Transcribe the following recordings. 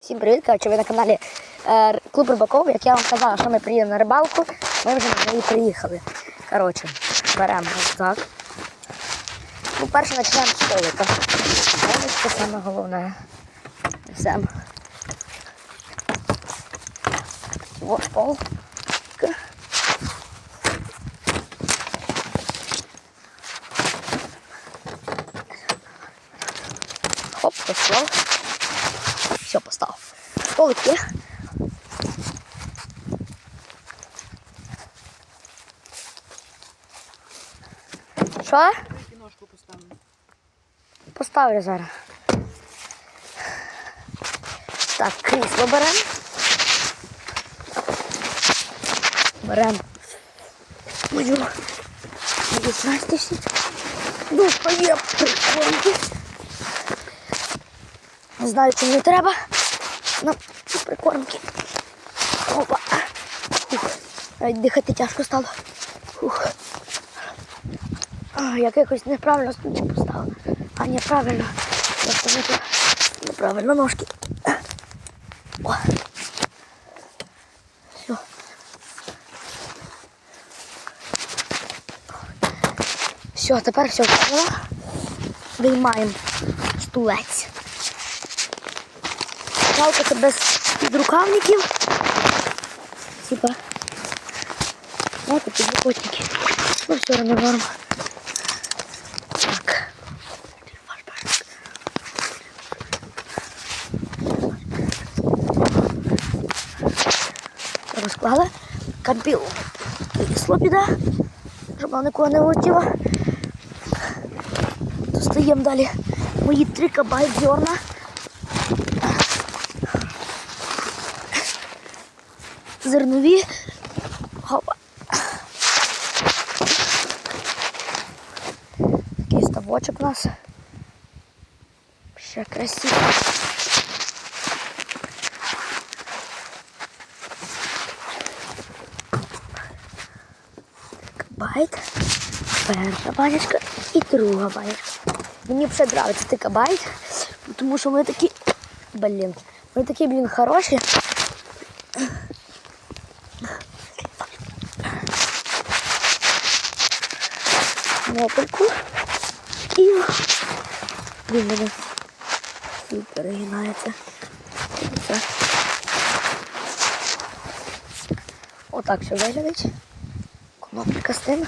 Всім привіт, коротше, ви на каналі е, Клуб Рибаков. Як я вам казала, що ми приїдемо на рибалку, ми вже на неї приїхали. Коротше, беремо ось так. Ну, перше почнемо з столика. Це саме головне. Все. Ось пол. Хоп, поставив. Все, поставив. Столик є. Що? Кіношку поставимо. Поставлю зараз. Так, крісло беремо. Беремо. Мою. Мою снастися. Душка є прикольки. Не знаю, чому не треба. Ну, прикормки. Опа. Ух. Навіть дихати тяжко стало. Ух. А, як якось неправильно стульчик поставив. А неправильно. Просто не. Неправильно ножки. О. Все. Все, тепер все вставила. Виймаємо стулець. Це без підрукавників. Типа. Знаєте, підрукотники. Ну все одно норм. Так. Розклала. Кампіл. Крісло піде, щоб вона нікого не влетіло. Достаємо далі мої три кабай зерна. Зернові. Хопа. Такий ставочок у нас. Ще красиво. Байт, перша банячка і друга банячка. Мені вже подобається така байт, тому що вони такі, блін, вони такі, блін, хороші. Мопельку. І він мене перегинається. Отак все виглядить. Кнопка з тим.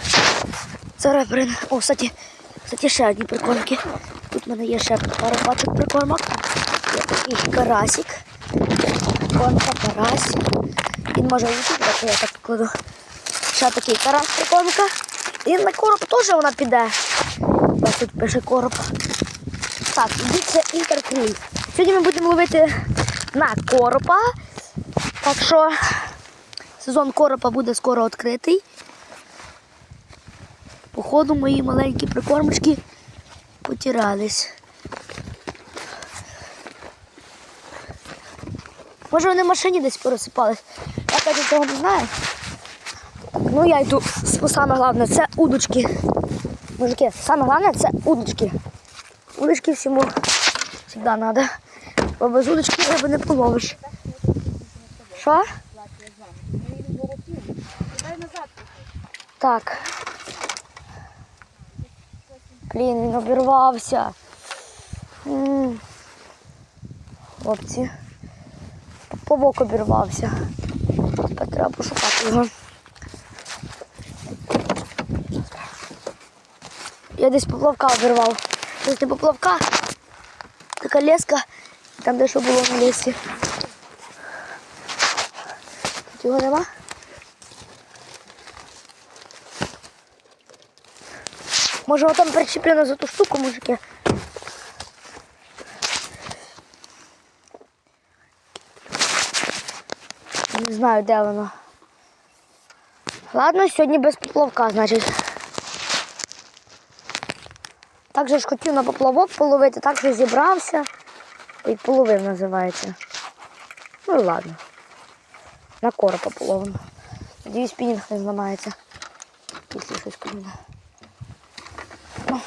Зараз прин... О, кстати, кстати, ще одні прикормки. Тут в мене є ще пару пачок прикормок. Є такий карасик. Прикормка, карась. Він може летіти, так я так покладу. Ще такий карась прикормка. І на короб теж вона піде. Ось тут пише короб. Так, і це інтеркруль. Сьогодні ми будемо ловити на коропа. Так що сезон коропа буде скоро відкритий. Походу мої маленькі прикормочки потирались. Може вони в машині десь порозсипались. Я так цього не знаю. Ну я йду. Саме головне це удочки. Мужики, саме головне це удочки. Удочки всьому завжди треба. Бо без удочки риби не половиш. Що? Так. Блін, він обірвався. Хлопці. Повок обірвався. Тепер треба пошукати його. Я десь поплавка обірвав. Десь не поплавка. Така леска, там де що було на лісі. Тут його нема? Може там причеплено за ту штуку, мужики. Не знаю, де воно. Ладно, сьогодні без поплавка, значить. Так ж хотів на поплавок половити, так же зібрався. І половив називається. Ну і ладно. На коропа половимо. Надіюсь, спінінг не зламається. Якщо щось. Ну,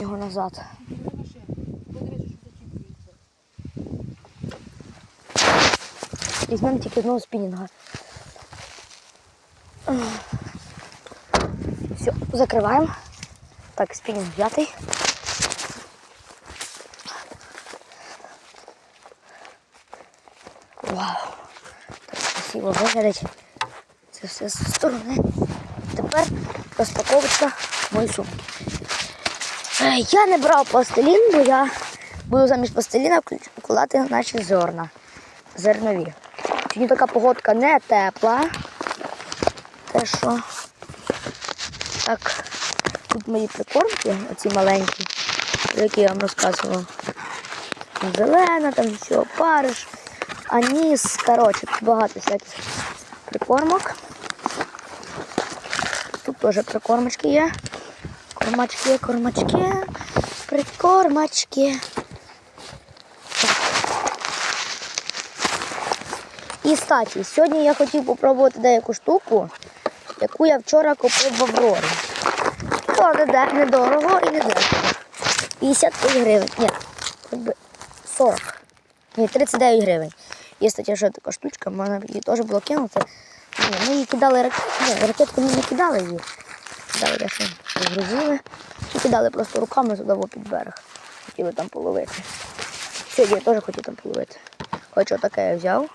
його назад. Візьмемо тільки одного спінінга. Все, закриваємо. Так, спінінг взятий. Вау! Так красиво виглядить. Це все з сторони. Тепер розпаковочка моєї сумки. Е, Я не брав пластилін, бо я буду замість пластиліна вкладати наші зерна. Зернові. Сьогодні така погодка не тепла. Те що. Так, тут мої прикормки, оці маленькі, про які я вам розказував. Зелена, там все, опариш, аніс, коротше, тут багато всяких прикормок. Тут теж прикормочки є. Кормачки, кормачки, прикормачки. І статі, сьогодні я хотів попробувати деяку штуку, яку я вчора купив в Аврорі. Не де- недорого і не дешево. 55 гривень. Ні, якби 40. Ні, 39 гривень. Є стаття, що така штучка, можна її теж було кинути. Ні, ми її кидали ракетку. Ні, ракетку ми не кидали її. Кидали дещо загрузили. І кидали просто руками туди під берег. Хотіли там половити. Сьогодні я теж хотів там половити. Хоч отаке я взяв.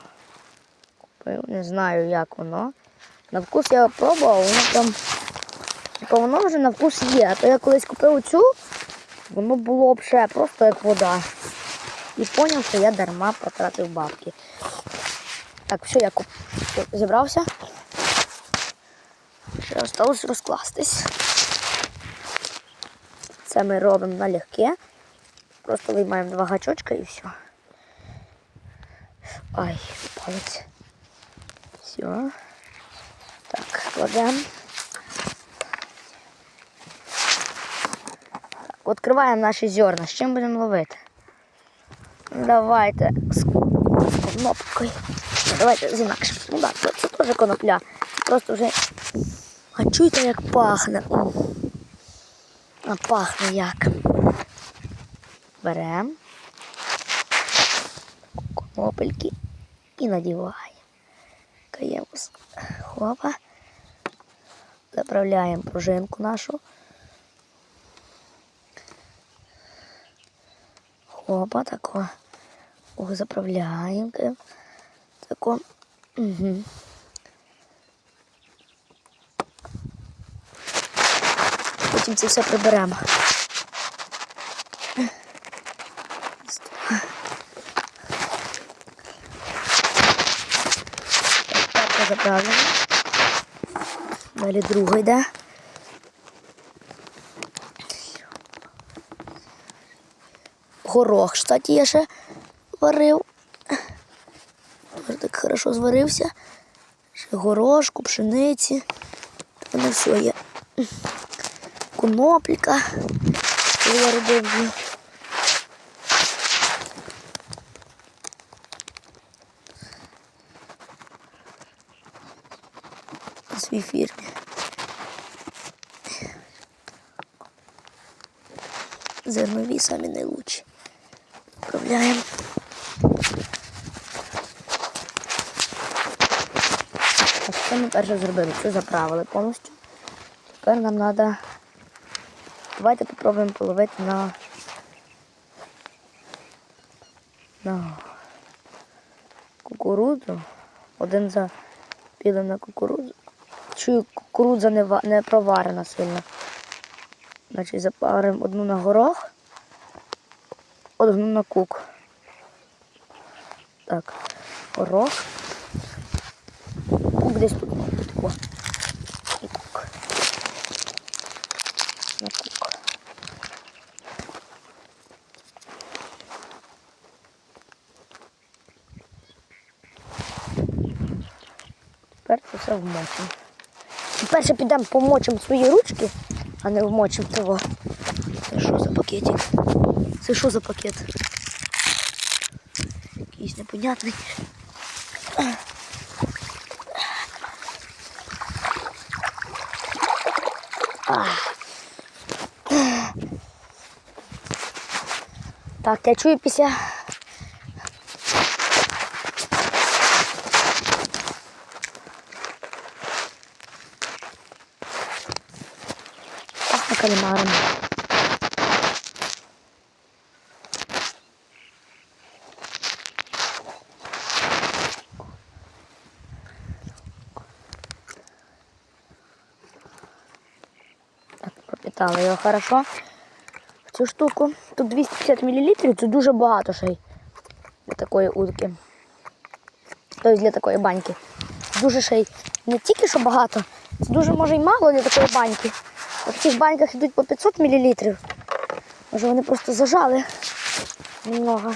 Купив, не знаю, як воно. На вкус я пробував, воно там. Типа воно вже на вкус є. А то я колись купив цю, воно було взагалі просто як вода. І зрозумів, що я дарма потратив бабки. Так, все, я куп... зібрався. Ще осталось розкластись. Це ми робимо налегке. Просто виймаємо два гачочка і все. Ай, палець. Все. Так, кладемо. Так, відкриваємо наші зерна. З чим будемо ловити? Давайте з, кнопкою. Давайте з інакшим. Ну так, це, це теж конопля. Просто вже. А чуєте, як пахне? А пахне як. Беремо конопельки і надіваємо. Каємо хопа. Заправляємо пружинку нашу. Хопа, тако. О, заправляємо. Тако. Угу. Потім це все приберемо. Так, так, заправлено. Далі друга йде. Горох, кстати, я ще варив. Дуже так хорошо зварився. Ще горошку, пшениці. Воно все є. Конопліка. Я робив. На фірмі. Зернові самі найлучші. Вправляємо. А що ми перше зробили? Це заправили повністю. Тепер нам треба. Давайте попробуємо половити на. на кукурудзу. Один запілив на кукурудзу. Чую, кукурудза не, не проварена сильно. Значить, запаримо одну на горох, одну на кук. Так, горох. Кук десь тут має бути. О. І кук. На кук. Тепер це все вмочимо. Перше підемо помочимо свої ручки, а не вмочимо того. Це що за пакетик? Це що за пакет? Якийсь непонятний. Так, я чую після. Пахне кальмаром. Так, його хорошо. Цю штуку. Тут 250 мл, це дуже багато ще й для такої утки. Тобто для такої баньки. Дуже ще й не тільки що багато, це дуже може й мало для такої баньки. В таких баньках йдуть по 500 мл. Може вони просто зажали немного.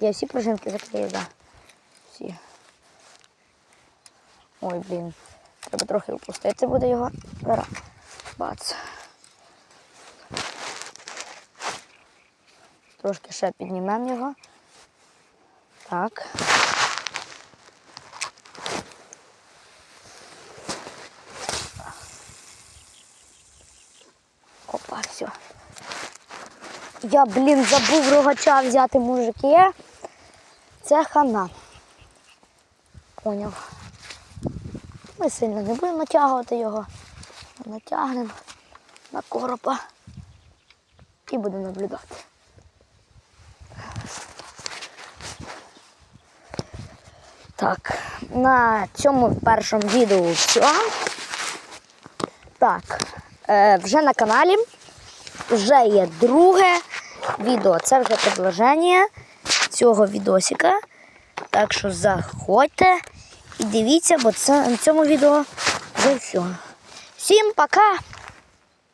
Я всі пружинки заклею. Да. Всі. Ой, блін. Треба трохи опустити буде його. Зараз. Бац. Трошки ще піднімемо його. Так. Опа, все. Я, блін, забув рогача взяти мужики. Це хана. Поняв. Ми сильно не будемо натягувати його. Натягнемо на коропа і будемо наблюдати. Так, на цьому першому відео все. Так, е, вже на каналі вже є друге відео. Це вже продовження цього відосика. Так що заходьте і дивіться, бо це на цьому відео вже все. Всім пока!